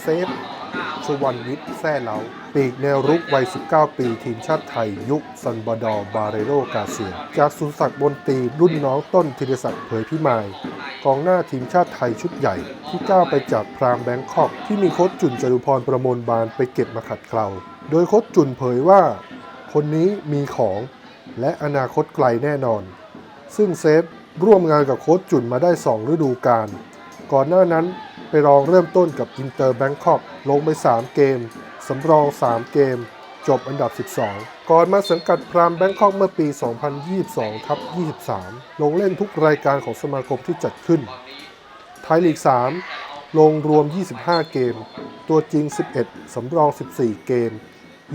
เซฟชวันวิทย์แซ่เหลาปีกแนวรุกวัย 19 ปี ทีมชาติไทย ยุคซันบาดอร์บาเรโรกาเซีย จากสุนศักดิ์บนตีรุ่นน้องต้นธีรศักดิ์เผยพิมาย กองหน้าทีมชาติไทยชุดใหญ่ ที่ก้าวไปจากพรามแบงคอก ที่มีโค้ชจุนจรุพรประมวลบานไปเก็บมาขัดเกลาโดยโค้ชจุนเผยว่า คนนี้มีของและอนาคตไกลแน่นอน ซึ่งเซฟร่วมงานกับโค้ชจุนมาได้ 2 ฤดูกาล ก่อนหน้านั้นไปรองเริ่มต้นกับอินเตอร์แบงคอกลงไป 3 เกม สำรอง 3 เกม จบอันดับ 12 ก่อนมาสังกัดพรามแบงคอกเมื่อปี 2022ทับ23 ลงเล่นทุกรายการของสมาคมที่จัดขึ้น ไทยลีก 3 ลงรวม 25 เกม ตัวจริง 11 สำรอง 14 เกม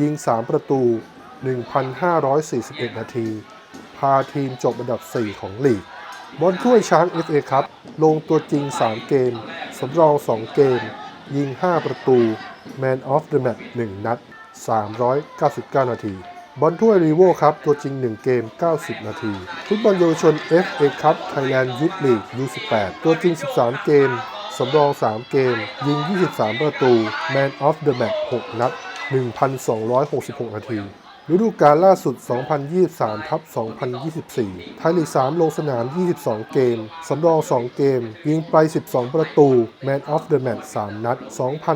ยิง 3 ประตู 1,541 นาที พาทีมจบอันดับ 4 ของลีก บอลถ้วยช้าง FA ครับ ลงตัวจริง 3 เกม สำรอง 2 เกม ยิง 5 ประตู Man of the Match 1 นัด 399 นาที บอลถ้วยรีโวครับ ตัวจริง 1 เกม 90 นาที ฟุตบอลเยาวชน FA ครับ Thailand Youth League U18 ตัวจริง 13 เกม สำรอง 3 เกม ยิง 23 ประตู Man of the Match 6 นัด 1,266 นาที ฤดูกาลล่าสุด 2023ทับ2024 ไทยลีก 3 ลงสนาม 22 เกม สำรอง 2 เกม ยิงไป 12 ประตู Man of the Match 3 นัด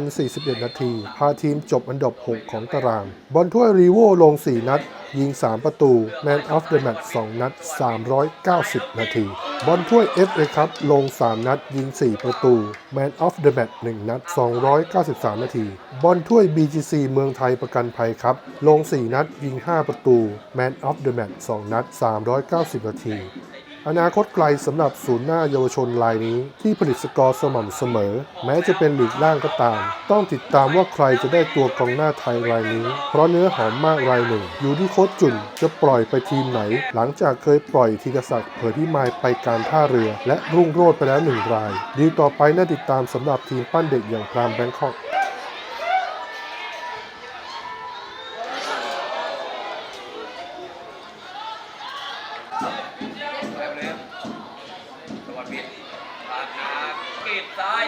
2,041 นาที พาทีมจบอันดับ 6 ของตาราง บอลถ้วยรีโวลง 4 นัด ยิง 3 ประตู Man of the Match 2 นัด 390 นาที บอลถ้วย FA ครับลง 3 นัด ยิง 4 ประตู Man of the Match 1 นัด 293 นาที บอลถ้วย BGC เมืองไทยประกันภัยครับ ลง 4 นัด ยิง 5 ประตู Man of the Match 2 นัด 390 นาที อนาคตไกลสำหรับศูนย์หน้าเยาวชนรายนี้ ที่ผลิตสกอร์สม่ำเสมอ แม้จะเป็นหลีกล่างก็ตาม ต้องติดตามว่าใครจะได้ตัวกองหน้าไทยรายนี้ เพราะเนื้อหอมมากรายหนึ่ง อยู่ที่โค้ชจุนจะปล่อยไปทีมไหน หลังจากเคยปล่อยธีรศักดิ์เผยพิมายไปการท่าเรือ และรุ่งโรจน์ไปแล้วหนึ่งราย ดีต่อไปน่าติดตามสำหรับทีมปั้นเด็กอย่างพรามแบงคอก ปากน้ำกีบซ้าย